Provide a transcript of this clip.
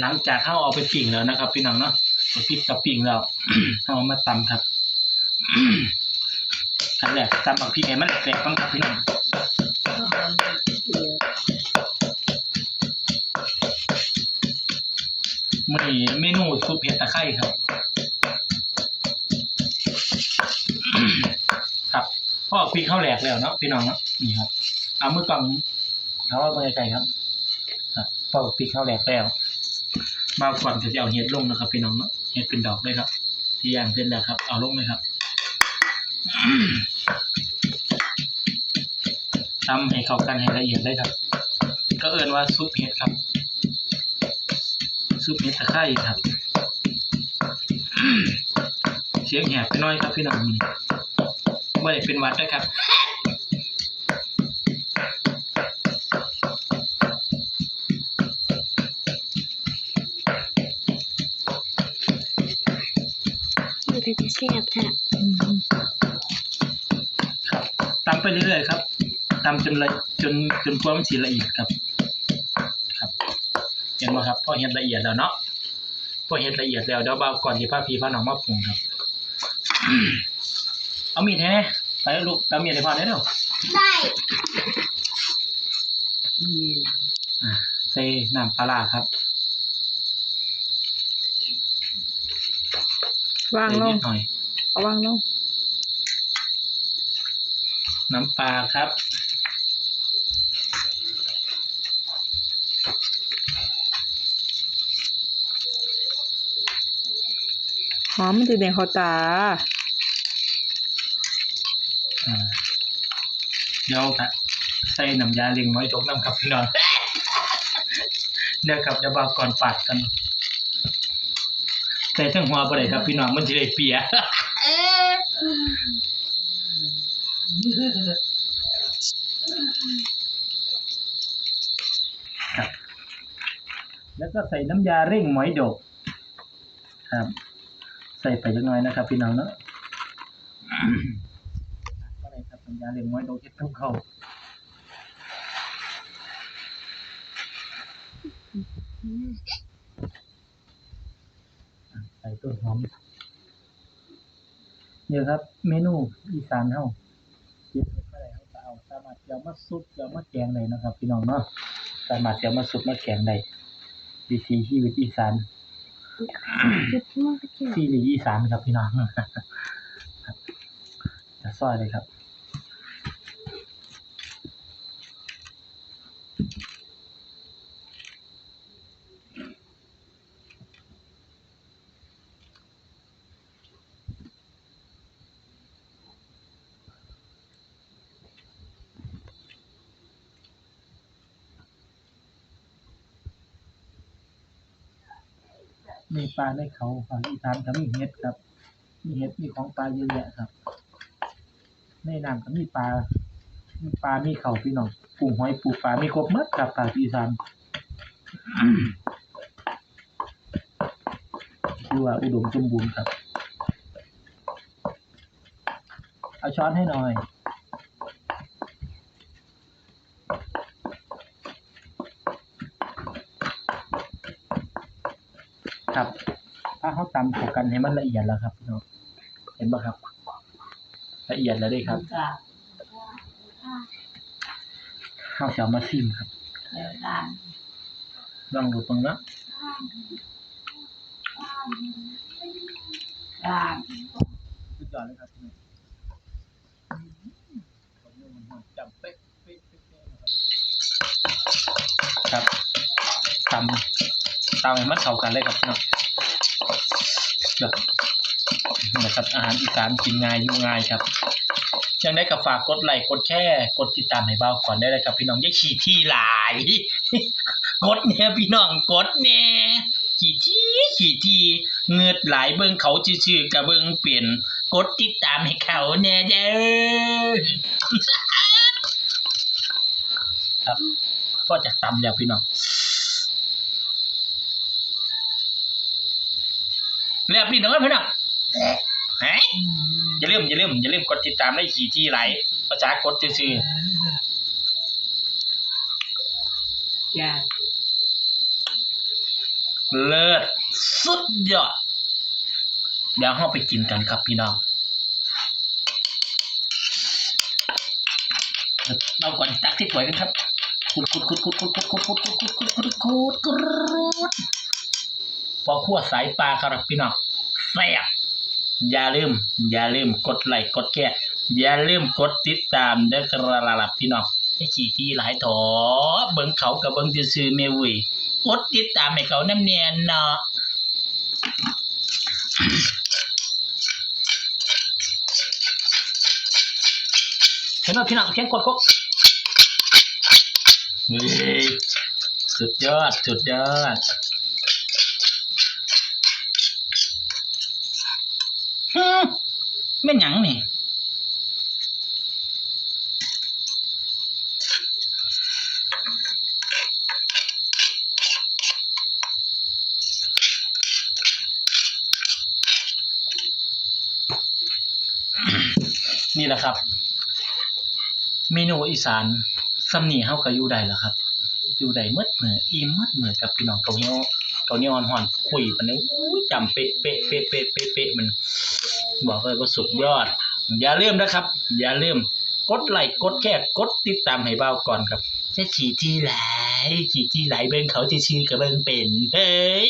หลังจากเข้าเอาไปปิ่งแล้วนะครับ พี่น้องเนาะเอาพริกกับปิ่งแล้วเอามาตำครับขั้นแรกตำบักพริกให้มันแตกๆก่อนครับพี่น้องมื่อนี้เมนูซุปเห็ดตะไคร้ครับ ครับพ่อพริกเข้าแหลกแล้วเนาะพี่น้องเนาะนี่ครับเอามือกล่องเขาเอาไปไกลครับครับพ่อพริกเข้าแหลกแล้ว มาก่อนจะเอาเห็ดลงนะครับพี่น้องเนาะเห็ดเป็นดอกเลยครับ ที่ย่างเสร็จแล้วครับ เอาลงเลยครับทำให้เข้ากันให้ละเอียดเลยครับ ก็เอินว่าซุปเห็ดครับ ซุปเห็ดตะไคร้ครับ เสียงแหบไปหน้อยครับพี่น้องนี่ไม่ได้เป็นวัดนะครับ มันก็จะแซ่บแท้ครับตำไปเรื่อยๆครับตำจนละจนจนความนสีละเอียดครับ ครับ เห็นไหมครับพอเห็ดละเอียดแล้วเนาะพอเห็ดละเอียดแล้วเดี๋ยวเบาก่อนที่ป้าพีพาน้องมาปรุงครับ เอามีดให้แน่ไปลูกตำมีดให้พ่อได้เร็วได้อ่าใส่น้ำปลาร้าครับ วางใส่ลนิงดหน่อยเอาวางลงน้ำปลาครับ หอมมันจะเด่นเขาตาอ่าเดี๋ยวครับใส่น้ำยาเล็งน้อยจกน้ำครับพี่น้องเดี๋ยวครับเดี๋ยวบอกก่อนปาดกัน ใส่ทั้งหัวไปเลยครับพี่น้องมันจะได้เปียครับ แล้วก็ใส่น้ำยาเร่งหมอยดก ครับ ใส่ไปจักหน่อยนะครับ พี่น้องเนาะก็เลยครับน้ำยาเร่งหมอยดกเฮ็ดทุกเข้าอะ ใส่ต้นหอมเนี่ยครับ เมนูอีสานเฮาเก็บไว้เมื่อไหร่เฮาก็เอาสามารถจะเอามาซุปจะเอามาแกงได้นะครับ พี่น้องเนาะสามารถจะเอามาซุปมาแกงได้วิถีชีวิตอีสานจุดมั่วก็จุดซีรีส์อีสานครับพี่น้องครับจะซอยเลยครับ มีปลาในเขาฝั่งอีสานก็มีเห็ดครับ มีเห็ดมีของปลาเยอะแยะครับ ในน้ำก็มีปลา มีปลา มีเขาพี่น้องปูหอยปูปลา มีครบหมดครับภาอีสานคือว่าอุดมสมบูรณ์ครับ เอาช้อนให้หน่อย ครับ ถ้าเขาตำเข้ากันให้มันละเอียดแล้วครับพี่น้องเห็นปะครับ ละเอียดแล้วด้วยครับเขาจะเอามาซิมครับลองดูตรงนั้นสุดยอดเลยครับพี่น้องจับเป๊ะเป๊ะเป๊ะครับตำตำให้มันเข้ากันเลยครับพี่น้อง เดี๋ยวนี่แหละครับอาหารอีสานกินง่ายอยู่ง่ายครับยังได้กับฝากกดไลค์กดแชร์กดติดตามให้เบาก่อนได้เลยครับพี่น้องอย่าขี่ที่หลาย กดเนี่ยพี่น้องกดเนี่ยขี่ที่ขี่ที่เงือดหลายเบิ่งเขาชื่อๆกับเบิ่งเปลี่ยนกดติดตามให้เขาแน่เด้อครับก็จะตำแล้วพี่น้อง เรียบพี่น้องพี่น้องเฮ้ยอย่าลืมอย่าลืมอย่าลืมกดติดตามได้ขี่ที่ไหลภาษากดซื่ออย่าๆเลิศสุดยอดเดี๋ยวเราไปกินกันครับพี่น้องเราก่อนตักที่ถ้วยกันครับคุดคุดคุดคุดคุดคุดคุดคุดคุดคุดคุดคุดคุดคุด พอขั้วสายปลาครับพี่น้องแซ่บอย่าลืม อย่าลืมกดไลค์กดแชร์อย่าลืมกดติดตามเด้อกระลับพี่น้องให้ขี่ที่หลายถอเบิ่งเขากับเบิ่งซื่อๆแม่เวุยกดติดตามให้เขาน้ำเนียนเนาะเห็นไหมพี่น้องเพียงกดก็เฮ้ยสุดยอด สุดยอดฮึ แม่นหยังนี่นี่แหละครับ เมนูอีสานสำนีเฮาก็อยู่ได้แล้วครับ อยู่ได้หมดมื้ออิ่มหมดมื้อกับพี่น้องเกาเหนียวเกาเหนียวฮ้อนๆคุยปานนี้อุ้ยจำเป๊ะเป๊ะเป๊ะเป๊ะเป๊ะเป๊ะมัน บอกเลยว่าสุดยอด อย่าลืมนะครับ อย่าลืมกดไลค์กดแชร์กดติดตามให้เบาก่อนครับจะขี่ที่ไหลขี่ที่ไหลเบิ่งเขาจะชื่อกับเบิ่งเป็นเฮ้ย